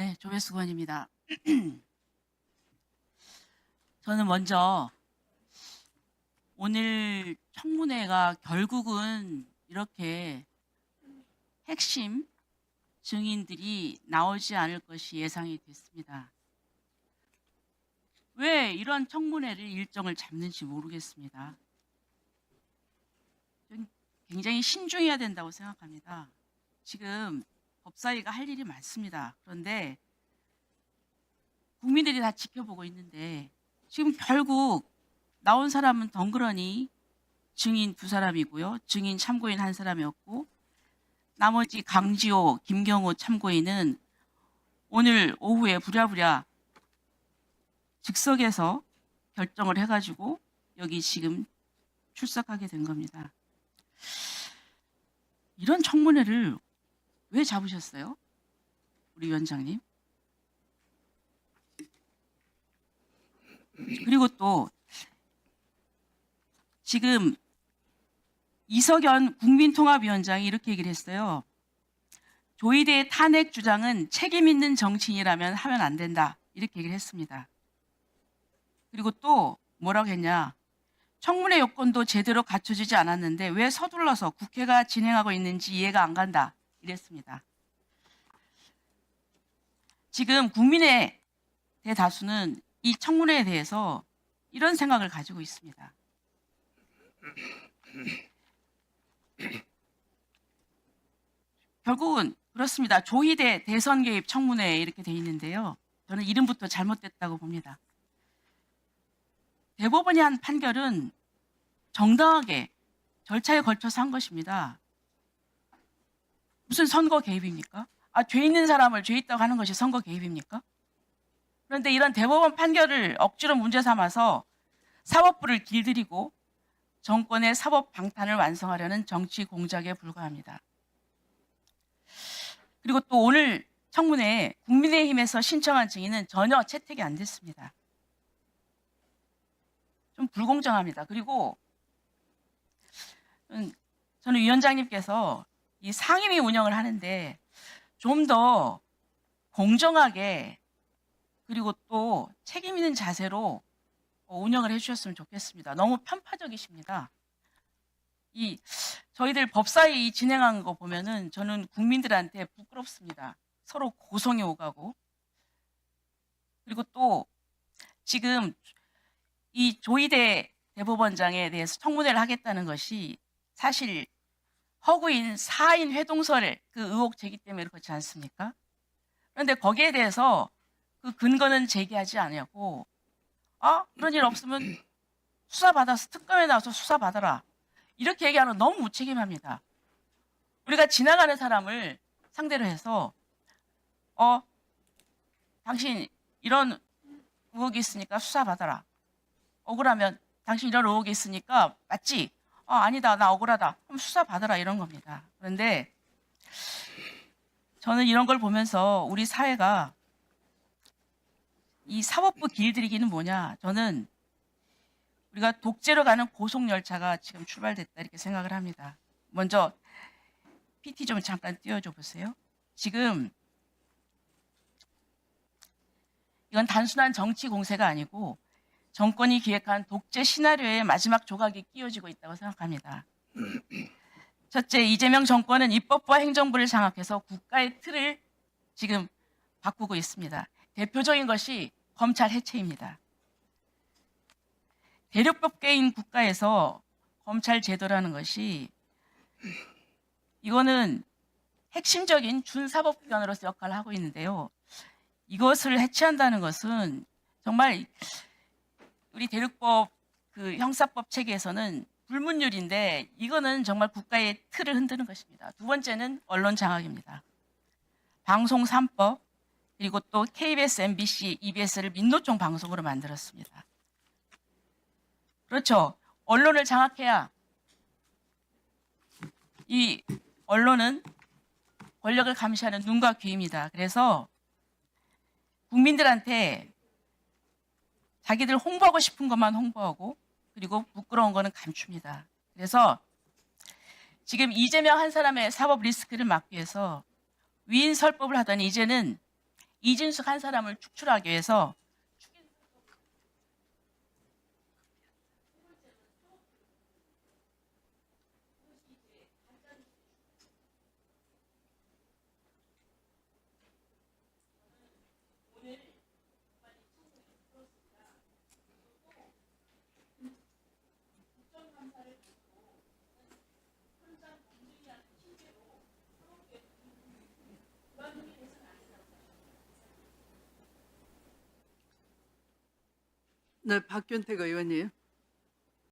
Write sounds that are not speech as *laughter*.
네, 조배수건입니다. *clears throat* 저는 먼저 오늘 청문회가 결국은 이렇게 핵심 증인들이 나오지 않을 것이 예상이 됐습니다. 왜 이런 청문회를 일정을 잡는지 모르겠습니다. 전 굉장히 신중해야 된다고 생각합니다. 지금 법사위가 할 일이 많습니다. 그런데 국민들이 다 지켜보고 있는데 지금 결국 나온 사람은 덩그러니 증인 두 사람이고요. 증인 참고인 한 사람이었고 나머지 강지호, 김경호 참고인은 오늘 오후에 부랴부랴 즉석에서 결정을 해가지고 여기 지금 출석하게 된 겁니다. 이런 청문회를 왜 잡으셨어요? 우리 위원장님. 그리고 또 지금 이석연 국민통합위원장이 이렇게 얘기를 했어요. 조희대의 탄핵 주장은 책임 있는 정치인이라면 하면 안 된다. 이렇게 얘기를 했습니다. 그리고 또 뭐라고 했냐. 청문회 요건도 제대로 갖춰지지 않았는데 왜 서둘러서 국회가 진행하고 있는지 이해가 안 간다. 이랬습니다. 지금 국민의 대다수는 이 청문회에 대해서 이런 생각을 가지고 있습니다. 결국은 그렇습니다. 조희대 대선 개입 청문회 이렇게 돼 있는데요. 저는 이름부터 잘못됐다고 봅니다. 대법원이 한 판결은 정당하게 절차에 걸쳐서 한 것입니다. 무슨 선거 개입입니까? 아, 죄 있는 사람을 죄 있다고 하는 것이 선거 개입입니까? 그런데 이런 대법원 판결을 억지로 문제 삼아서 사법부를 길들이고 정권의 사법 방탄을 완성하려는 정치 공작에 불과합니다. 그리고 또 오늘 청문회에 국민의힘에서 신청한 증인은 전혀 채택이 안 됐습니다. 좀 불공정합니다. 그리고 음, 저는 위원장님께서 이 상임위 운영을 하는데 좀 더 공정하게 그리고 또 책임 있는 자세로 어, 운영을 해주셨으면 좋겠습니다. 너무 편파적이십니다. 이 저희들 법사위 진행한 거 보면은 저는 국민들한테 부끄럽습니다. 서로 고성이 오가고 그리고 또 지금 이 조희대 대법원장에 대해서 청문회를 하겠다는 것이 사실 허구인 사인 회동설 그 의혹 제기 때문에 그렇지 않습니까? 그런데 거기에 대해서 그 근거는 제기하지 않냐고 아 그런 일 없으면 수사 받아서 특검에 나와서 수사 받아라 이렇게 얘기하는 건 너무 무책임합니다. 우리가 지나가는 사람을 상대로 해서 어 당신 이런 의혹이 있으니까 수사 받아라 억울하면 당신 이런 의혹이 있으니까 맞지? 어, 아니다 나 억울하다 그럼 수사 받아라 이런 겁니다. 그런데 저는 이런 걸 보면서 우리 사회가 이 사법부 길들이기는 뭐냐? 저는 우리가 독재로 가는 고속 열차가 지금 출발됐다 이렇게 생각을 합니다. 먼저 PT 좀 잠깐 띄워줘 보세요. 지금 이건 단순한 정치 공세가 아니고 정권이 기획한 독재 시나리오의 마지막 조각이 끼워지고 있다고 생각합니다. 첫째, 이재명 정권은 입법부와 행정부를 장악해서 국가의 틀을 지금 바꾸고 있습니다. 대표적인 것이 검찰 해체입니다. 대륙법계인 국가에서 검찰 제도라는 것이 이거는 핵심적인 준사법기관으로서 역할을 하고 있는데요. 이것을 해체한다는 것은 정말 우리 대륙법 그 형사법 체계에서는 불문율인데 이거는 정말 국가의 틀을 흔드는 것입니다. 두 번째는 언론 장악입니다. 방송 3법 그리고 또 KBS, MBC, EBS를 민노총 방송으로 만들었습니다. 그렇죠. 언론을 장악해야 이 언론은 권력을 감시하는 눈과 귀입니다. 그래서 국민들한테 자기들 홍보하고 싶은 것만 홍보하고 그리고 부끄러운 거는 감춥니다. 그래서 지금 이재명 한 사람의 사법 리스크를 막기 위해서 위인 설법을 하더니 이제는 이진숙 한 사람을 축출하기 위해서 네, 박균택 의원님.